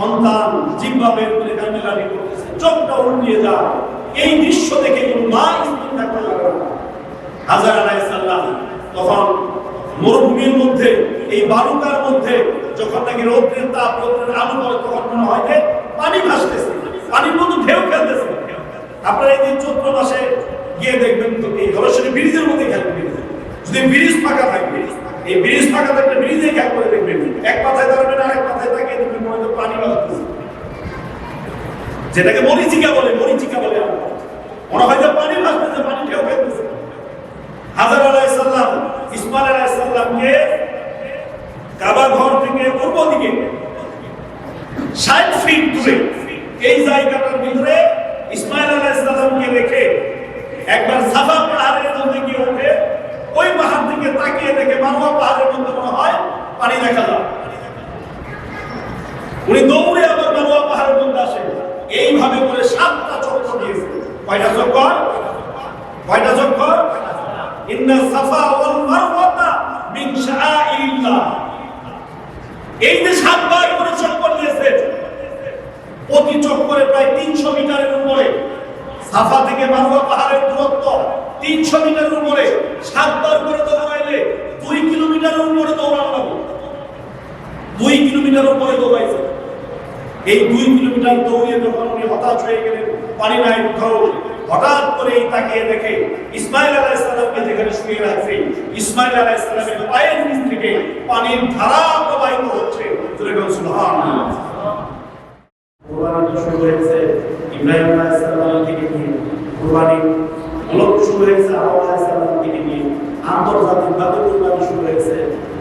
সন্তান জিব্বা বের করে কান্নাকাটি করতেছে, চোখটা উল্টিয়ে যায়। এই দৃশ্য দেখে কোন মা স্থির থাকতে না হাজার আলাইসাল্লাম তখন মরুভূমির মধ্যে, এই বালুকার মধ্যে যখন নাকি রৌদ্রের তাপ, রৌদ্রের আলু পরে তখন মনে হয় যে পানি ভাসতেছে, পানির মধ্যে ঢেউ খেলতেছে। আপনারা এই দিন চৈত্র মাসে গিয়ে দেখবেন তো এই ধরনের ব্রিজের মধ্যে খেলবেন। যদি ব্রিজ ফাঁকা থাকবে এই ব্রিজ ফাঁকা থাকলে ব্রিজে খেয়াল করে দেখবেন। এক মাথায় দাঁড়াবেন আর এক মনে হয় পানি বাড়তেছে যেটাকে মরিচিকা বলে মরিচিকা বলে মনে হয় যে পানি ভাসতেছে পানি ঢেউ খেলতেছে হাজার আলাইসাল্লাম ইসমাইল আলাইসাল্লামকে কাবা ঘর থেকে পূর্ব দিকে ফিট এই জায়গাটার ভিতরে ইসমাইল আলাইসাল্লামকে রেখে একবার সাফা পাহাড়ের মধ্যে গিয়ে ওঠে ওই পাহাড় থেকে তাকিয়ে দেখে মারোয়া পাহাড়ের মধ্যে মনে হয় পানি দেখা যায়। উনি দৌড়ে আবার মারোয়া পাহাড়ের মধ্যে আসে। এইভাবে করে সাতটা চক্র দিয়েছে। কয়টা চক্কর কয়টা চক্কর ইন্না সাফা ওয়াল মিন শাআইরিল্লাহ এই যে সাতবার করে চক্কর দিয়েছে, প্রতি চক্করে প্রায় তিনশো মিটারের উপরে। সাফা থেকে মারওয়া পাহাড়ের দূরত্ব তিনশো মিটারের উপরে। সাতবার করে দৌড়াইলে দুই কিলোমিটারের উপরে দৌড়ানো দুই কিলোমিটার উপরে দৌড়াইছে। এই দুই কিলোমিটার দৌড়িয়ে যখন উনি হতাশ হয়ে গেলেন, পানি নাই হঠাৎ করে তাকিয়ে দেখে ইসমাইল আলাইহিসসালামকে যেখানে শুয়ে রাখছে, ইসমাইল আলাইহিসসালামের পায়ের নিচ থেকে পানির ধারা প্রবাহিত হচ্ছে। শুরু মূলত শুরু হয়েছে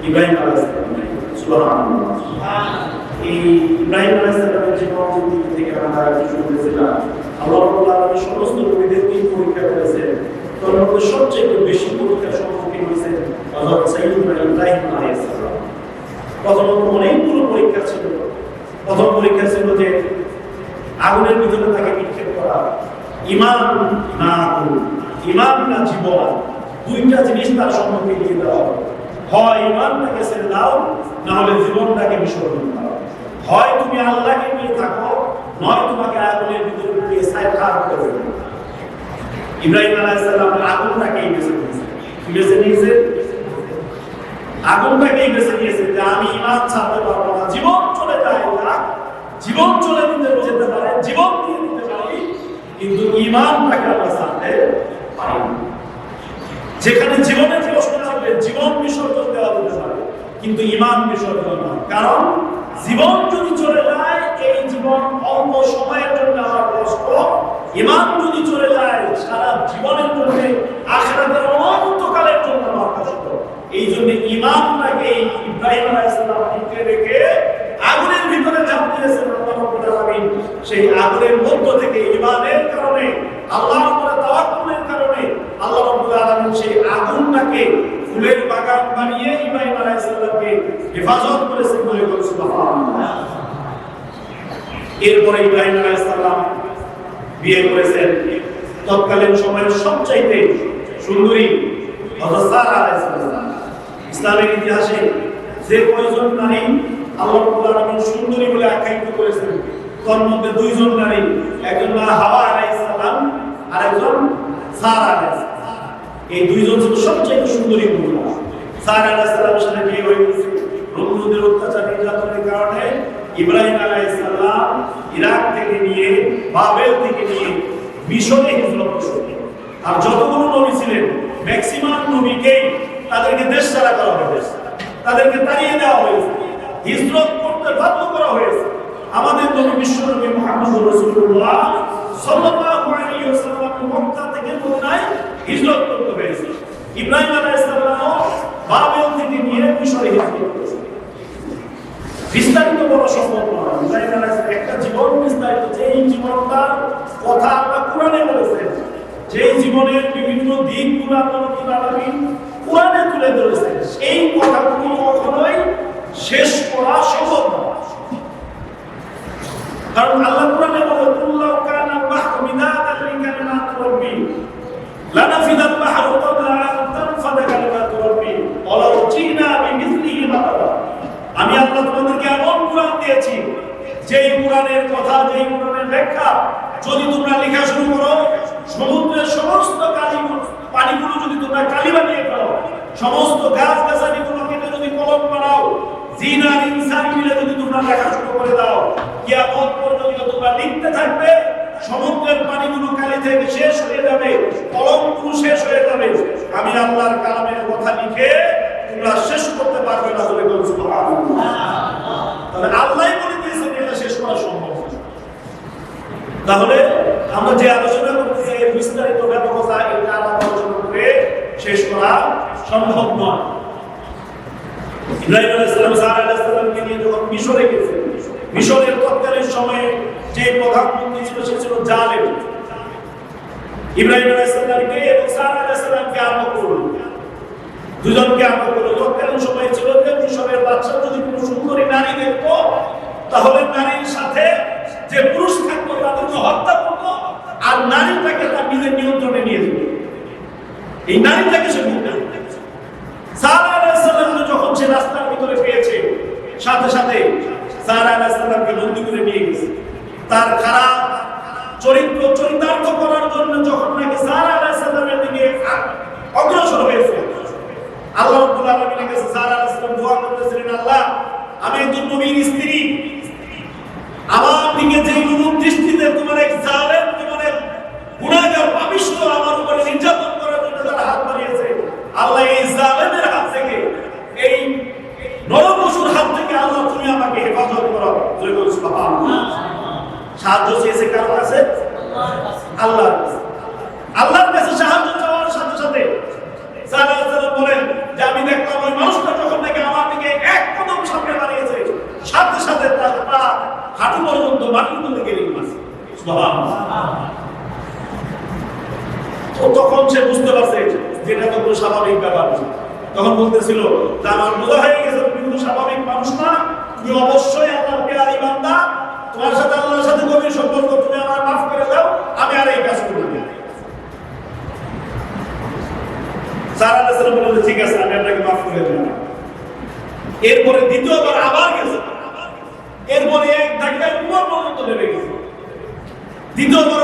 ইব্রাহিম থেকে। সুবহানাল্লাহ। এই ইব্রাহিম আলাইহিসসালামের জীবন জীবনী থেকে আমরা শুরু করেছিলাম আল্লাহ আলামিন সমস্ত নবীদেরকেই পরীক্ষা করেছেন। তার মধ্যে সবচেয়ে বেশি পরীক্ষার সম্মুখীন হয়েছেন হযরত সাইয়্যিদুনা ইব্রাহিম আলাইহিস সালাম প্রথমত অনেকগুলো পরীক্ষা ছিল। প্রথম পরীক্ষা ছিল যে আগুনের ভিতরে তাকে নিক্ষেপ করা। ইমান না আগুন ইমান না জীবন, দুইটা জিনিস তার সম্মুখীন দিতে হবে। হয় ইমানটাকে ছেড়ে দাও, না হলে জীবনটাকে বিসর্জন দাও। হয় তুমি আল্লাহকে নিয়ে থাকো, নয় তোমাকে আগুনের ভিতরে ঢুকিয়ে সাইড খারাপ করে দেবে। ইব্রাহিম আলাইহিসসালাম আগুনটাকেই বেছে নিয়েছে। বেছে নিয়েছে? আগুনটাকেই বেছে নিয়েছে যে আমি ইমান ছাড়তে পারব না। জীবন চলে যায় না জীবন চলে দিতে যেতে পারে, জীবন দিয়ে দিতে পারি, কিন্তু ইমানটাকে আমরা ছাড়তে যেখানে জীবনের প্রশ্ন থাকবে জীবন বিসর্জন দেওয়া যেতে পারে, কিন্তু ইমান বিসর্জন না কারণ জীবন যদি চলে যায়, এই জীবন অল্প সময়ের জন্য আমার কষ্ট। ইমান যদি চলে যায়, সারা জীবনের জন্য, আখেরাতের অনন্তকালের জন্য আমার কষ্ট। এই জন্য ইমানটাকে ইব্রাহিম আলাইহিসসালাম টিকে রেখে আগুনের ভিতরে ঝাঁপ দিয়েছেন আল্লাহ সেই আগুনের মধ্য থেকে ইমানের কারণে, আল্লাহর উপরে তাওয়াক্কুলের কারণে, আল্লাহ রাব্বুল আলামিন সেই আগুনটাকে ফুলের বাগান বানিয়ে ইব্রাহিম আলাইহিস হেফাজত করেছেন বলে বলে সুবহানাল্লাহ। এরপরে ইব্রাহিম আলাইহিস বিয়ে করেছেন। তৎকালীন সময়ের সবচাইতে সুন্দরী সারা আলাইহিস ইসলামের ইতিহাসে যে কয়জন নারী আল্লাহ রাব্বুল সুন্দরী বলে আখ্যায়িত করেছেন, তার মধ্যে দুইজন নারী, একজন হাওয়া আলাইহিস সালাম আর একজন সারা আলাইহিস সালাম। এই দুইজন ছিল সবচেয়ে সুন্দরী মহিলা। সারা আলাইহিস সালামের সাথে বিয়ে হয়ে গেছে। নমরুদের অত্যাচার, নির্যাতনের কারণে ইব্রাহিম আলাইহিস সালাম ইরাক থেকে নিয়ে বাবেল থেকে নিয়ে মিশরে হিজরত করলেন আর যতগুলো নবী ছিলেন ম্যাক্সিমাম নবীকেই তাদেরকে দেশ ছাড়া করা হয়েছে। তাদেরকে তাড়িয়ে দেওয়া হয়েছে। হিজরত করতে বাধ্য করা হয়েছে। আমাদের নবী বিশ্বনবী মুহাম্মদ রাসূলুল্লাহ সাল্লাল্লাহু বলেছেন জীবনের বিভিন্ন দিকগুলো আল্লাহ রাব্বুল আলামিন কোরআনে তুলে ধরেছেন, সেই কথাগুলো শেষ করা সম্ভব নয়। কারণ আল্লাহ কোরআনে বলে দিয়েছি। যেই কোরআনের কথা, যেই কোরআনের ব্যাখ্যা, যদি তোমরা লেখা শুরু করো, সমুদ্রের সমস্ত কালিগুলো পানিগুলো যদি তোমরা কালি বানিয়ে ফেলো, সমস্ত গাছ গাছালিগুলো কেটে যদি কলম বানাও, জিন ইনসান মিলে যদি তোমরা লেখা শুরু করে দাও, কিয়ামত পর্যন্ত তোমরা লিখতে থাকবে, সমুদ্রের পানিগুলো কালি থেকে শেষ হয়ে যাবে, কলমগুলো শেষ হয়ে যাবে। আমি আল্লাহর কালামের কথা লিখে তোমরা শেষ করতে পারবে না বলে বলছো তাহলে আল্লাহ বলে দিয়েছেন এটা শেষ করা সম্ভব। তাহলে আমরা যে আলোচনা করতেছি এর বিস্তারিত ব্যাপকতা এটা আলাদা আলোচনা করে শেষ করা সম্ভব নয়। ইব্রাহিম আলাইহিস সালাম সারা আলাইহিস সালামকে নিয়ে যখন মিশরে গেছে, মিশরের তৎকালীন সময়ে যে প্রধানমন্ত্রী ছিল, সে ছিল জালেম। ইব্রাহিম আলাইহিস সালামকে এবং সারা আলাইহিস সালামকে আটক করল দুজনকে আটক করল তৎকালীন সময়ে ছিল? যে মিশরের বাচ্চা? যদি কোনো সুন্দরী নারী দেখতো, তাহলে নারীর সাথে যে পুরুষ থাকতো তাদেরকে হত্যা করতো, আর নারীটাকে তার নিজের নিয়ন্ত্রণে নিয়ে যেত। এই নারীটাকে সে সালামকে যখন সে রাস্তার ভিতরে পেয়েছে, সাথে সাথে সারা আলাইহিস সালামকে বন্দি করে নিয়ে গেছে। তার খারাপ চরিত্র, চরিতার্থ করার জন্য যখন নাকি সারা আলাইহিস সালামের দিকে অগ্রসর হয়েছে। আল্লাহ রাব্বুল আলামিনের কাছে সারা আলাইহিস সালাম দোয়া করতেছিলেন আল্লাহ, আমি একজন নবীর স্ত্রী। আমার দিকে যে রূপ দৃষ্টিতে তোমার এক জালেম, তোমার এক গুণাগার পাপিষ্ঠ আমার উপরে নির্যাতন করার জন্য তারা হাত বাড়িয়েছে। আল্লাহ এই জালেমের হাত থেকে, এই নরপশুর হাত থেকে আল্লাহ তুমি আমাকে হেফাজত করো। সাহায্য চেয়েছে কার কাছে আল্লাহর কাছে আল্লাহর কাছে সাহায্য চাওয়ার সাথে সাথে সারা সারা বলেন যে আমি দেখলাম ওই মানুষটা যখন নাকি আমার দিকে এক কদম সামনে বাড়িয়েছে সাথে সাথে তার পা হাঁটু পর্যন্ত মাটির মধ্যে গেলে গেছে সুবহানাল্লাহ তো তখন সে বুঝতে পারছে যে এটা তো স্বাভাবিক ব্যাপার। তখন বলতেছিল আমার বোঝা হয়ে গেছে তুমি কিন্তু স্বাভাবিক মানুষ না। তুমি অবশ্যই আল্লাহর পেয়ারি বান্দা। তোমার সাথে আল্লাহর সাথে গভীর সম্পর্ক। তুমি আমার মাফ করে দাও। আমি আর এই কাজ করব না। সারা বললেন যে, ঠিক আছে আমি আপনাকে মাফ করে দিলাম। এরপরে দ্বিতীয়বার আবার গেছে। এরপরে এক ধাক্কায় পর্যন্ত নেমে গেছে।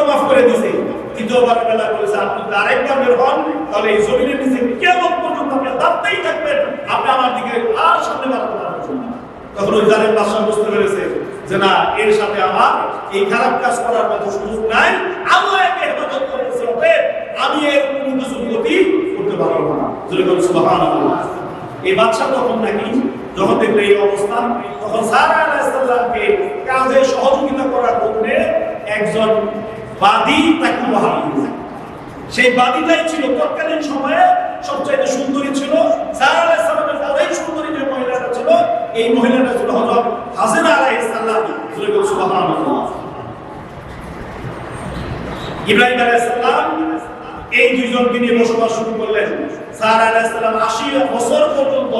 মাফ করে দিছে তৃতীয়বার বেলা বলেছে, আপনি যদি আরেকবার বের হন, তাহলে এই জমিনের নিচে কেমন পর্যন্ত আপনি দাঁড়তেই থাকবেন? আপনি আমার দিকে আর সামনে বাড়াতে পারবেন তখন ওই জালেম বাদশাহ বুঝতে পেরেছে যে, না, এর সাথে আমার এই খারাপ কাজ করার মতো সুযোগ নাই। আল্লাহ হেফাজত করতেছে অতএব আমি এর কোনো কিছু করতে পারব না। যদি বলি এই বাদশাহ তখন নাকি যখন দেখল এই অবস্থা, তখন সারা আলাইসাল্লামকে কাজে সহযোগিতা করার জন্য একজন বাদী তাকে। সেই বাদীটাই ছিল তৎকালীন সময়ে সবচাইতে সুন্দরী ছিল। সুন্দরী যে মহিলাটা ছিল, এই মহিলাটা ছিল ইব্রাহিম এই দুইজনকে নিয়ে বসবাস শুরু করলেন। সারা আলাইহিসসালাম 80 বছর পর্যন্ত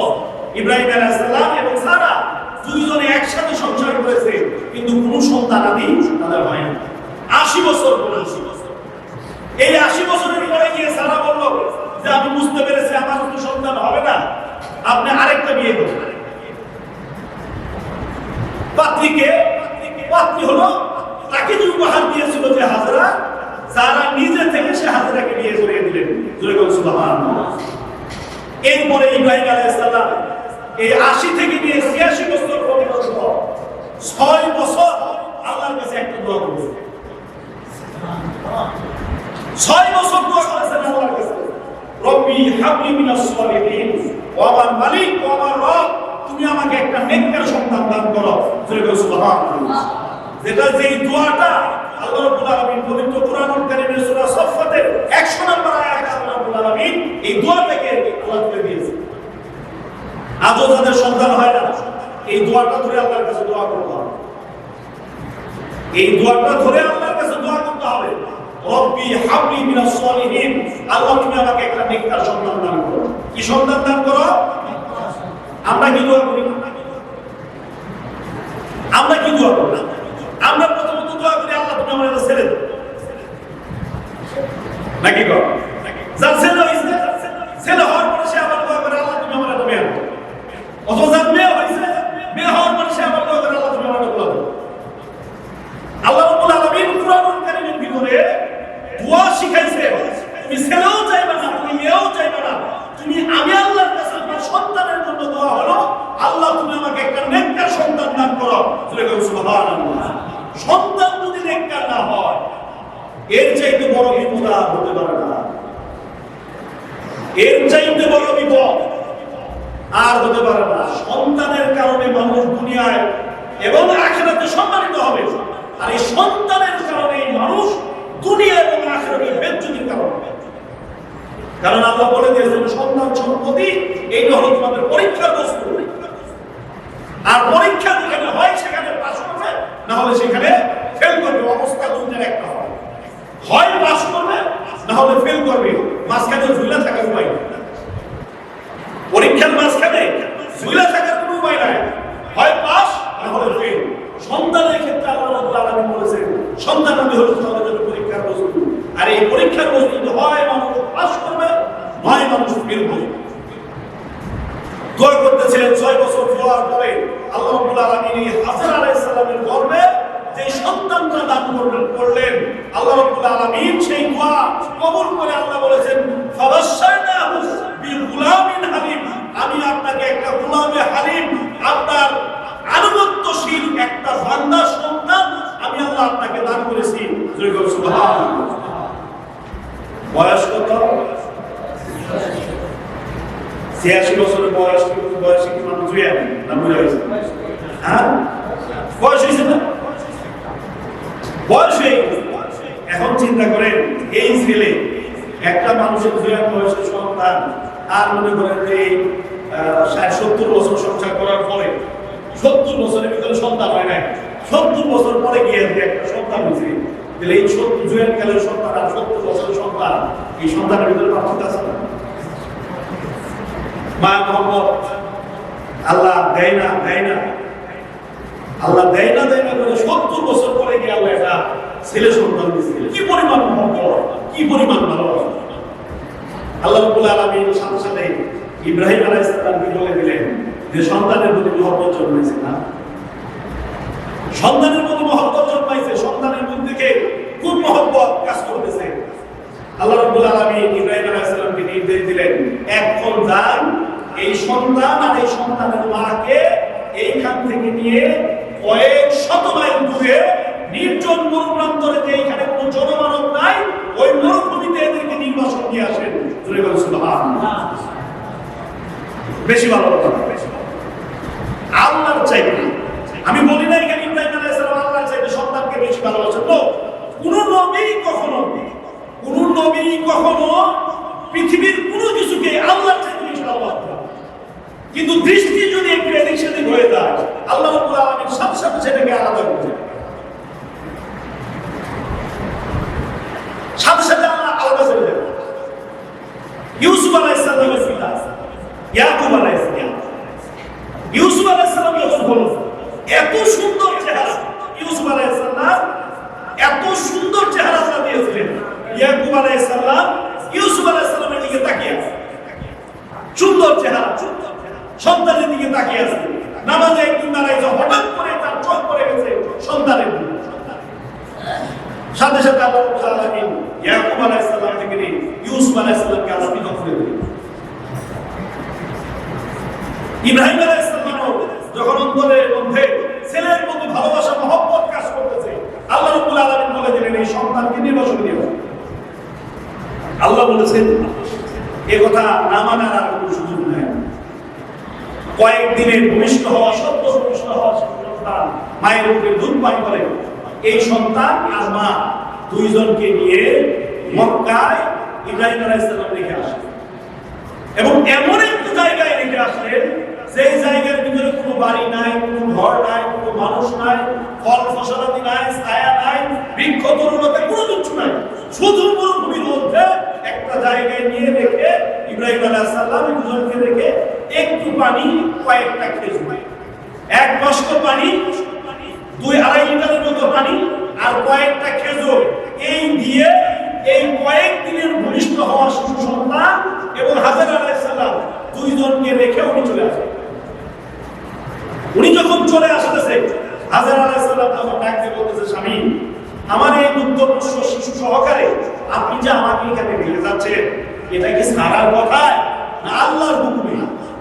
ইব্রাহিম আলাইহিসসালাম এবং সারা দুইজনে একসাথে সংসার করেছে, কিন্তু কোনো সন্তান আদি তাদের হয় না। 80 বছর পর্যন্ত এই 80 বছরের পরে গিয়ে সারা বলল যে আমি বুঝতে পেরেছি আমার কোনো সন্তান হবে না। আপনি আরেকটা বিয়ে করুন। পাত্রীকে পাত্রী হলো তাকে যে উপহার দিয়েছিল যে হাজরা সারা নিজে থেকে সে হাজরাকে বিয়ে করিয়ে দিলেন। এরপরে ইব্রাহিম আলাইহিস সালাম এই 80 থেকে নিয়ে 86 বছর পর্যন্ত ছয় বছর আল্লাহর কাছে একটা দোয়া করেছে ছয় বছর দোয়া করেছেন আল্লাহর কাছে রব্বি একটা নেককার সন্তান দান করো। বলুন, সুবহানাল্লাহ। যেটা যেই দোয়াটা আল্লাহ রাব্বুল আলামিন পবিত্র কোরআনুল কারীমের সূরা সাফফাতের 100 নম্বর আয়াতে এই দোয়াটাকে আল্লাহ তুলে দিয়েছে। হয় না, এই দোয়াটা ধরে আল্লাহর কাছে দোয়া করতে হবে। এই দোয়াটা ধরে আল্লাহর কাছে দোয়া করতে হবে। রব্বি হাবলি মিনাস সলিহিন। আল্লাহ তুমি আমাকে একটা নেককার সন্তান দান করো। কি সন্তান দান করো? আমরা কি দোয়া করি? আমরা কি দোয়া করি? আমরা প্রথমত দোয়া করি, আল্লাহ তুমি আমাদের ছেড়ে দাও। নাকি কর? যা ছেলে হয়েছে, ছেলে হওয়ার পরে সে আবার দোয়া করে আল্লাহ তুমি আমার একটা মেয়ে দাও অথবা যার মেয়ে হয়েছে মেয়ে হওয়ার পরে সে আবার দোয়া করে আল্লাহ তুমি আমার একটা পোলা দাও সুবহানাল্লাহ সন্তান যদি নেককার না হয়, এর চাইতে বড় বিপদ আর হতে পারে না। এর চাইতে বড় বিপদ আর হতে পারে না। সন্তানের কারণে মানুষ দুনিয়ায় এবং আখেরাতে সম্মানিত হবে। আর এই সন্তানের কারণে মানুষ দুনিয়া এবং আখেরাতে বেজ্জতির কারণ। কারণ আল্লাহ বলে দিয়েছেন, সন্তান সম্পত্তি, এইটা হলো তোমাদের পরীক্ষার বস্তু। আর পরীক্ষা যেখানে হয়, সেখানে পাশ করবে। না হলে সেখানে ফেল করবে। অবস্থা দুইটার একটা হবে। হয় পাশ করবে না হলে ফেল করবে। মাঝখানে ঝুলে থাকার উপায় পরীক্ষার মাঝখানে ঝুলে থাকার কোনো উপায় নাই। হয় পাস না হলে ফেল সন্তানের ক্ষেত্রে আল্লাহ রাব্বুল বলেছেন, সন্তান আমি হলো তোমাদের জন্য পরীক্ষার বস্তু আর এই পরীক্ষার বস্তু হয় মানুষ পাস করবে নয় মানুষ ফেল করবে। দোয়া করতেছিলেন ছয় বছর দোয়ার পরে রাব্বুল আলামিন এই হাজার আলাইহিস সালামের গর্ভে যে সন্তানটা দান করলেন করলেন। আল্লাহ রাব্বুল আলামিন সেই দোয়া কবুল করে আল্লাহ বলেছেন, ফাবাশশারনাহু বিগুলামিন হালিম। আমি আপনাকে একটা গুলামে হালিম, আপনার আনুগত্যশীল একটা বান্দা সন্তান আমি আল্লাহ আপনাকে দান করেছি। জয় সুবহানাল্লাহ। বয়স কত? ছিয়াশি বছরের বয়স, বয়সে কি মানুষ? জুয়ে না বুঝা হয়েছে। হ্যাঁ? বয়স হয়েছে না বয়স হয়ে। এখন চিন্তা করেন, এই ছেলে একটা মানুষের জুয়ার বয়সের সন্তান আর মনে করেন সত্তর বছর সংসার করার পরে, সত্তর বছরের ভিতরে সন্তান হয় নাই। সত্তর বছর পরে গিয়ে একটা সন্তান হয়েছে, তাহলে এই সত্তর জুয়ার কালের সন্তান আর সত্তর বছরের সন্তান, এই সন্তানের ভিতরে পার্থক্য আছে না? মা মোহাম্মদ আল্লাহ দেয় না দেয় না। আল্লাহ দেয় না দেয় না করে সত্তর বছর পরে গিয়ে আল্লাহ এটা ছেলে সন্তান দিয়েছিল কি পরিমাণ কি পরিমাণ ভালোবাসা। আল্লাহ রাব্বুল আলামিন সাথে সাথে ইব্রাহিম আলাইহিস সালামকে বলে দিলেন? যে সন্তানের প্রতি মহব্বত জন্মেছে না। সন্তানের প্রতি মহব্বত জন্মাইছে, সন্তানের মধ্যে খুব মহব্বত কাজ করতেছে। আল্লাহ রাব্বুল আলামিন ইব্রাহিম আলাইহিস সালামকে নির্দেশ দিলেন এখন যান এই সন্তান আর এই সন্তানের মাকে এইখান থেকে নিয়ে কয়েক শত মাইল দূরে নির্জন মরুপ্রান্তরে যে এইখানে কোনো জনমানব নাই, ওই মরুভূমিতে এদেরকে নির্বাসন আসেন। বেশি ভালো কথা বেশি ভালো। আল্লাহর চাইতে। আমি বলি না এখানে ইব্রাহিম আল্লাহর চাইতে সন্তানকে বেশি ভালোবাসেন? তো কোন নবী কখনো, কোন নবী কখনো পৃথিবীর কোনো কিছুকে আল্লাহর চাইতে বেশি ভালোবাসতেন না। কিন্তু দৃষ্টি যদি একটু এদিক সেদিক হয়ে যায়, আল্লাহ রাব্বুল সাথে সাথে সেটাকে আলাদা করে এত সুন্দর চেহারা এত সুন্দর চেহারা তাকিয়ে সুন্দর চেহারা সন্তানের দিকে তাকিয়ে আছে। নামাজে একদিন দাঁড়াইছে হঠাৎ করে তার চোখ পড়ে গেছে সন্তানের দিকে সাথে সাথে আল্লাহ রাব্বুল আলামিন ইয়াকুব আলাইহিস সালাম থেকে নিয়ে ইউসুফ আলাইহিস সালামকে আলাদা করে দিলেন ইব্রাহিম আলাইহিস সালামও যখন অন্তরের মধ্যে ছেলের প্রতি ভালোবাসা মহব্বত কাজ করতেছে আল্লাহ রাব্বুল আলামিন বলে দিলেন এই সন্তানকে নির্বাচন দিও আল্লাহ বলেছেন এ কথা না মানার আর কোনো সুযোগ নেই কয়েকদিনের হওয়া সত্য ভূমিষ্ঠ হওয়া মায়ের উপরে দুধ পানি করে। এই সন্তান আর মা দুইজনকে নিয়ে মক্কায় ইব্রাহিম আলাইহিস সালাম রেখে আসে। এবং এমন একটা জায়গায় রেখে আসলেন সেই জায়গার ভিতরে কোনো বাড়ি নাই, কোনো ঘর নাই, কোনো মানুষ নাই, ফল ফসলাদি নাই, ছায়া নাই, বৃক্ষ তরুণতা কোনো কিছু নাই। শুধু মরুভূমির মধ্যে একটা জায়গায় নিয়ে রেখে ইব্রাহিম আলাইহিস সালাম দুজনকে রেখে একটু পানি, কয়েকটা খেজুর। এক বাস্ক পানি, দুই আড়াই লিটারের মতো পানি আর কয়েকটা খেজুর। এই দিয়ে এই কয়েক দিনের ভূমিষ্ঠ হওয়া শিশু সন্তান এবং হাজার আলাইহিস সালাম দুইজনকে রেখে উনি চলে আসেন উনি যখন চলে আসতেছে, হাজার আলাইহিস সালাম তখন ডাক দিয়ে বলতেছে, স্বামী আমার এই দুগ্ধপুষ্য শিশু সহকারে আপনি যে আমাকে এখানে রেখে যাচ্ছেন, এটা কি সারার কথায় না আল্লাহর হুকুমে?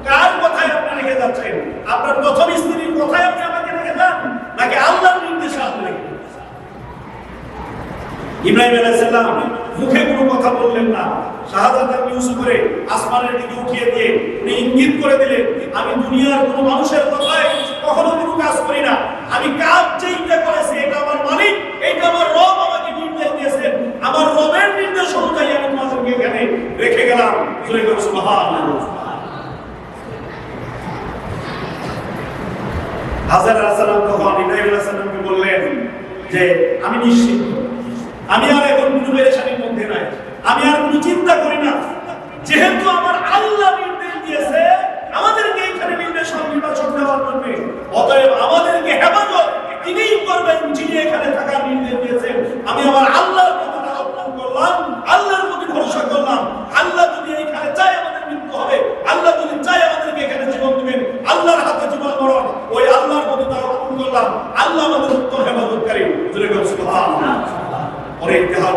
কার কথায় আপনি রেখে যাচ্ছেন? আপনার প্রথম স্ত্রীর কথায় আপনি আমাকে রেখে যান না তাকে আল্লাহর নির্দেশে আপনি রেখে ইব্রাহিম আলাইসাল্লাম মুখে কোনো কথা বললেন না। শাহাদাত আপনি উঁচু করে আসমানের দিকে উঠিয়ে দিয়ে উনি ইঙ্গিত করে দিলেন, আমি দুনিয়ার কোনো মানুষের কথায় কখনো কোনো কাজ করি না। আমি কাজ রেখে গেলাম। বললেন যে, আমি নিশ্চিত, আমি আর এখন কোনো পেরেশানির মধ্যে নাই। আমি আর কোনো চিন্তা করি না। যেহেতু আমার আল্লাহ নির্দেশ দিয়েছে আমাদেরকে এখানে নির্দেশন নির্বাচন দেওয়ার জন্য অতএব আমাদেরকে হেফাজত তিনিই করবেন যিনি এখানে থাকার নির্দেশ দিয়েছেন আমি আমার আল্লাহর প্রতি তাওয়াক্কুল করলাম আল্লাহর প্রতি ভরসা করলাম আল্লাহ যদি এখানে চায় আমাদের মৃত্যু হবে আল্লাহ যদি চায় আমাদেরকে এখানে জীবন দিবেন আল্লাহর হাতে জীবন মরণ ওই আল্লাহর প্রতি তাওয়াক্কুল করলাম আল্লাহ আমাদের উত্তম হেফাজতকারী জুড়ে গেল সুবহানাল্লাহ পরে ইতিহাস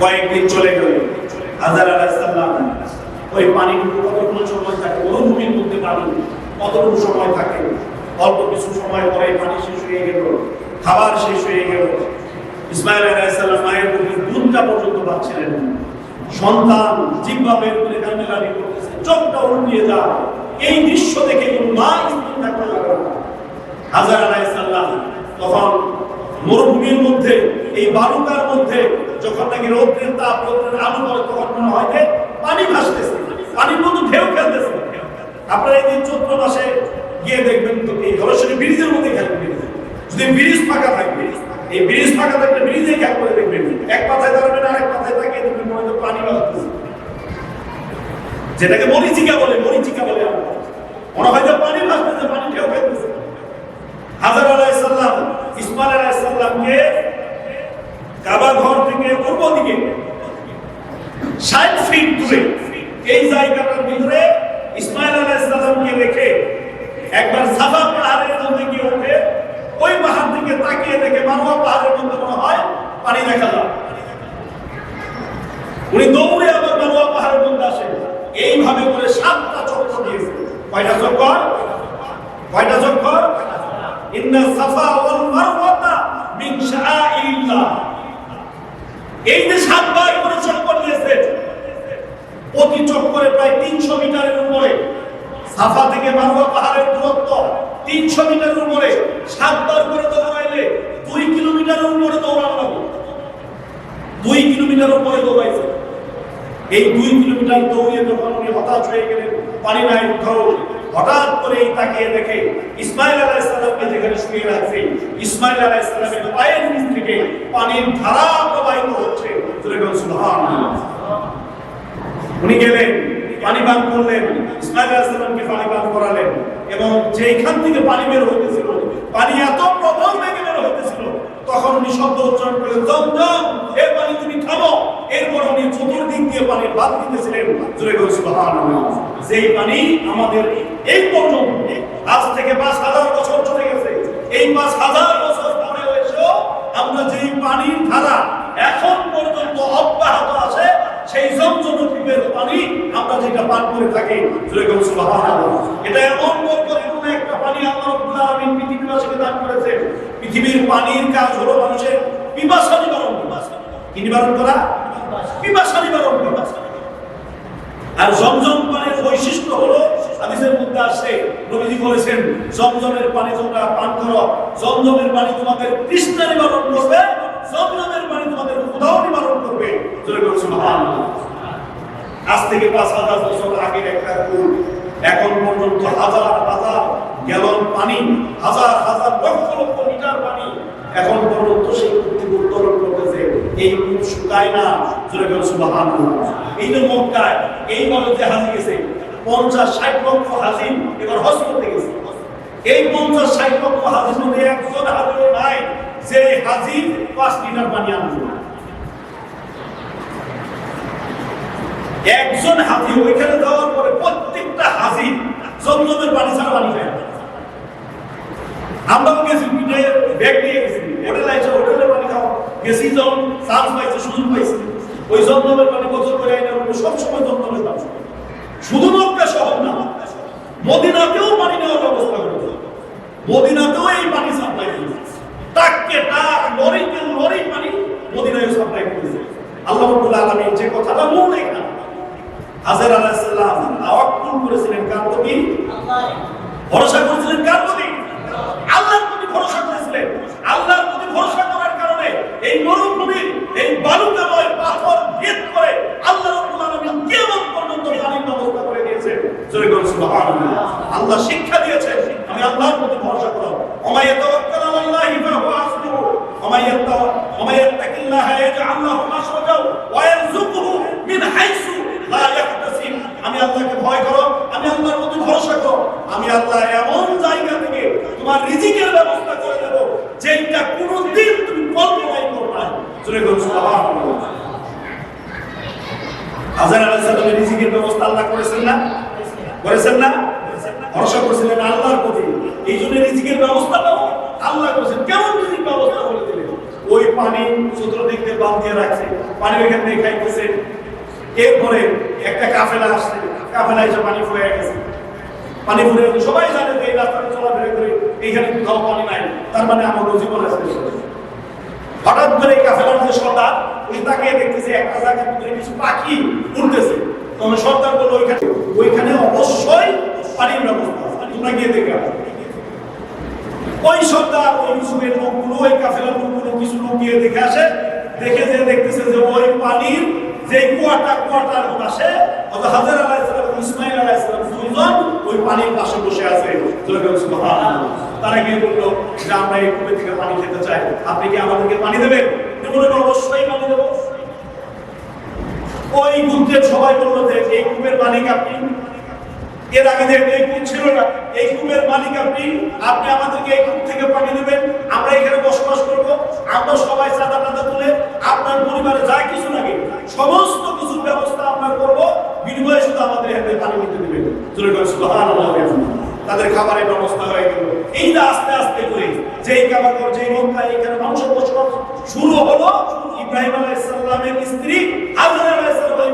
কয়েকদিন চলে গেল হাজার আলাইসাল্লাম ওই পানিটুকু কতটুকু সময় থাকে মরুভূমির মধ্যে পানি কতটুকু সময় থাকে অল্প কিছু সময় পরে পানি শেষ হয়ে গেল খাবার শেষ হয়ে গেল ইসমাইল আলাইসাল্লাম মায়ের মুখে দুধটা পর্যন্ত পাচ্ছিলেন না। সন্তান জিব্বা বের কান্নাকাটি করতেছে, চোখটা উল্টিয়ে যা এই দৃশ্য দেখে মা স্থির থাকতে না। হাজার আলাইসাল্লাম তখন মরুভূমির মধ্যে, এই বালুকার মধ্যে, যখন নাকি রৌদ্রের তাপ, রৌদ্রের আলু পরে তখন মনে হয় যে পানি ভাসতেছে পানির মধ্যে ঢেউ খেলতেছে। আপনারা এই দিন চৈত্র মাসে গিয়ে দেখবেন তো এই সরাসরি ব্রিজের মধ্যে খেলবেন যদি ব্রিজ ফাঁকা থাকবে এই ব্রিজ ফাঁকা থাকলে ব্রিজে খেয়াল করে দেখবেন। এক পাতায় দাঁড়াবেন আর এক পাতায় তাকিয়ে দেখবেন মনে পানি ভাসতেছে। যেটাকে মরিচিকা বলে মরিচিকা বলে মনে হয় যে পানি ভাসতেছে পানি খেলতেছে হাজার আলাইসাল্লাম ইসমাইল আলাইসাল্লামকে কাবা ঘর থেকে পূর্ব দিকে ফিট দূরে, এই জায়গাটার ভিতরে ইসমাইল আলাইসাল্লামকে রেখে একবার সাফা পাহাড়ের মধ্যে গিয়ে ওঠে। ওই পাহাড় থেকে তাকিয়ে দেখে মানোয়া পাহাড়ের মধ্যে মনে হয় পানি দেখা যায়। উনি দৌড়ে আবার মানোয়া পাহাড়ের মধ্যে আসেন এইভাবে করে সাতটা চক্র দিয়েছে। কয়টা চক্র? কয়টা চক্র? ইন্না সাফা ওয়াল মিন এই যে সাতবার করে চক্কর দিয়েছে, প্রতি প্রায় তিনশো মিটারের উপরে। সাফা থেকে মারওয়া পাহাড়ের দূরত্ব তিনশো মিটারের উপরে। সাতবার করে দৌড়াইলে দুই কিলোমিটারের উপরে দৌড়ানো লাগবে দুই কিলোমিটার উপরে দৌড়াইছে। এই দুই কিলোমিটার দৌড়িয়ে যখন উনি হতাশ হয়ে গেলেন, পানি নাই উদ্ধার হঠাৎ করে এই তাকিয়ে দেখে ইসমাইল আলাইহিসসালামকে যেখানে শুয়ে রাখছে, ইসমাইল আলাইহিসসালামের পায়ের নিচ থেকে পানির ধারা প্রবাহিত হচ্ছে। উনি গেলেন, পানি পান করলেন, ইসমাইল আলাইহিসসালামকে পানি পান করালেন এবং যেখান থেকে পানি বের হইতেছিল, পানি এত প্রবল বেগে বের হইতেছিল তখন উনি শব্দ উচ্চারণ করলেন জমজম হে পানি তুমি থামো এরপর উনি চতুর্দিক দিয়ে পানির বাদ দিতেছিলেন। জোরে যেই পানি আমাদের এই পর্যন্ত, আজ থেকে পাঁচ হাজার বছর চলে গেছে। এই পাঁচ হাজার বছর পরে এসেও আমরা যেই পানির ধারা এখন পর্যন্ত অব্যাহত আছে, সেই জমজম দ্বীপের পানি আমরা যেটা পান করে থাকি। এটা এমন একটা পানি আল্লাহ রাব্বুল আলামিন পৃথিবীবাসীকে দান করেছেন। পৃথিবীর পানির কাজ হলো মানুষের পিপাসা নিবারণ কি নিবারণ করা? পিপাসা নিবারণ করা। আর জমজম পানির বৈশিষ্ট্য হলো, হাদিসের মধ্যে আসছে, নবীজি বলেছেন, জমজমের পানি তোমরা পান করো। জমজমের পানি তোমাদের তৃষ্ণা নিবারণ করবে, জমজমের পানি তোমাদের ক্ষুধাও নিবারণ করবে। জোরে সুবহানাল্লাহ। আজ থেকে পাঁচ হাজার বছর আগের একটা এখন পর্যন্ত হাজার হাজার গ্যালন পানি, হাজার হাজার লক্ষ লক্ষ লিটার পানি এখন পর্যন্ত সেই কূপটি উত্তোলন করতেছে। এই শুকায় না সুবহানাল্লাহ। এই মক্কায় যে হাজি গেছে, পঞ্চাশ ষাট লক্ষ এবার হজ করতে গেছে। এই পঞ্চাশ ষাট লক্ষ হাজির মধ্যে একজন হাজিও নাই, যে হাজির পাঁচ লিটার পানি আনবে একজন হাজি ওইখানে যাওয়ার পরে প্রত্যেকটা হাসি জন্মদের পানি ছাড়া পানি খায় আমরাও গেছি, পিঠে ব্যাগ নিয়ে গেছি। হোটেল আইসে হোটেলের পানি খাওয়া গেছি যখন চান্স পাইছে, সুযোগ পাইছে। ওই জন্মের পানি বছর করে আইনে সবসময় জন্মের দাম শুধু মক্কা শহর না মদিনাতেও পানি নেওয়ার ব্যবস্থা করেছে। মদিনাতেও এই ভরসা করেছিলেন কার প্রতি? আল্লাহর প্রতি ভরসা করেছিলেন। আল্লাহর প্রতি ভরসা করার কারণে এই মরুভূমির এই বালুকাময় পাথর ভেদ করে আল্লাহ রাব্বুল আলামিন কিয়ামত পর্যন্ত পানির ব্যবস্থা করে জোরে সুবহানাল্লাহ। আল্লাহ শিক্ষা আমি আল্লাহর প্রতি ভরসা করো ইয়াজআল লাহু ওয়া ইয়ারযুকুহু মিন হাইসু লা আমি আল্লাহকে ভয় করো আমি আল্লাহর প্রতি ভরসা করো তোমার রিজিকের ব্যবস্থা করে দেব যেটা কোনোদিন তুমি কল্পনাই করো সুবহানাল্লাহ। হাজার আলাইসালামের রিজিকের ব্যবস্থা আল্লাহ করেছেন না? করেছেন না? ভরসা করেছিলেন আল্লাহর প্রতি। এই জন্য রিজিকের ব্যবস্থাটাও আল্লাহ করেছেন। কেমন রিজিক ব্যবস্থা করে দিলেন? ওই পানি চতুর্দিক দিয়ে বাদ দিয়ে রাখছে। পানি ওইখান থেকে খাইতেছে। এরপরে একটা কাফেলা আসছে। কাফেলা এসে পানি ফুয়ে গেছে। পানি ফুরে সবাই জানে যে এই রাস্তাতে চলাফেরা করে এইখানে কোথাও পানি নাই। তার মানে আমার জীবন আছে। হঠাৎ করে এই কাফেলার যে সর্দার, উনি তাকিয়ে দেখতেছে একটা ভিতরে কিছু পাখি উঠতেছে তখন সর্দার বলল, ওইখানে ওইখানে অবশ্যই পানির ব্যবস্থা আছে। তোমরা গিয়ে দেখে ওই সর্দার, ওই ইউসুফের লোকগুলো, ওই কাফেলার লোকগুলো কিছু লোক গিয়ে দেখে আসে। দেখে যে দেখতেছে যে ওই পানির যে কুয়াটা কুয়াটার অত হাজার আলাইসালাম ইসমাইল আলাইসালাম দুইজন ওই পানির পাশে বসে আছে। তারা গিয়ে বলল যে আমরা এই কূপে থেকে পানি খেতে চাই। আপনি কি আমাদেরকে পানি দেবেন? বললেন, অবশ্যই পানি দেবো। ওই গুপ্তের সবাই বলল যে, এই কূপের মালিক আপনি? এর আগে যে এই কূপ ছিল না, এই কূপের মালিক আপনি আপনি আমাদেরকে এই কূপ থেকে পানি দেবেন। আমরা এখানে বসবাস করব, আমরা সবাই চাঁদা টাদা তুলে আপনার পরিবারে যা কিছু লাগে, সমস্ত কিছুর ব্যবস্থা আমরা করব। বিনিময়ে শুধু আমাদের হাতে পানি দিতে দিবেন। তাদের খাবারের ব্যবস্থা হয়ে গেল। এই আস্তে আস্তে করে, যেই খাবার করে যেই মক্কা এখানে মানুষের বসবাস শুরু হলো। ইব্রাহিম আলাইহিস স্ত্রী হাজরা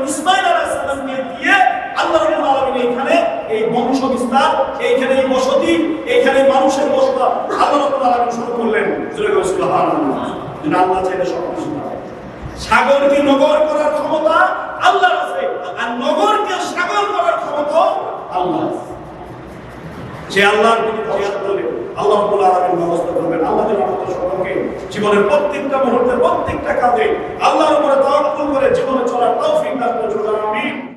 ইসমাইল আলাইহিস দিয়ে আল্লাহ রাব্বুল আলামিন এইখানে এই বংশ বিস্তার এইখানে এই বসতি, এইখানে মানুষের বসবাস আল্লাহ রাব্বুল শুরু করলেন। করে আল্লাহ চাইলে সব কিছু সাগরকে নগর করার ক্ষমতা আল্লাহর আছে, আর নগরকে সাগর করার ক্ষমতা আল্লাহ যে আল্লাহর প্রতি ভরসা করলে আল্লাহ আলামিন ব্যবস্থা করবেন। আল্লাহ যেন আমাদের সকলকে জীবনের প্রত্যেকটা মুহূর্তে, প্রত্যেকটা কাজে আল্লাহর উপরে জীবনে তাওয়াক্কুল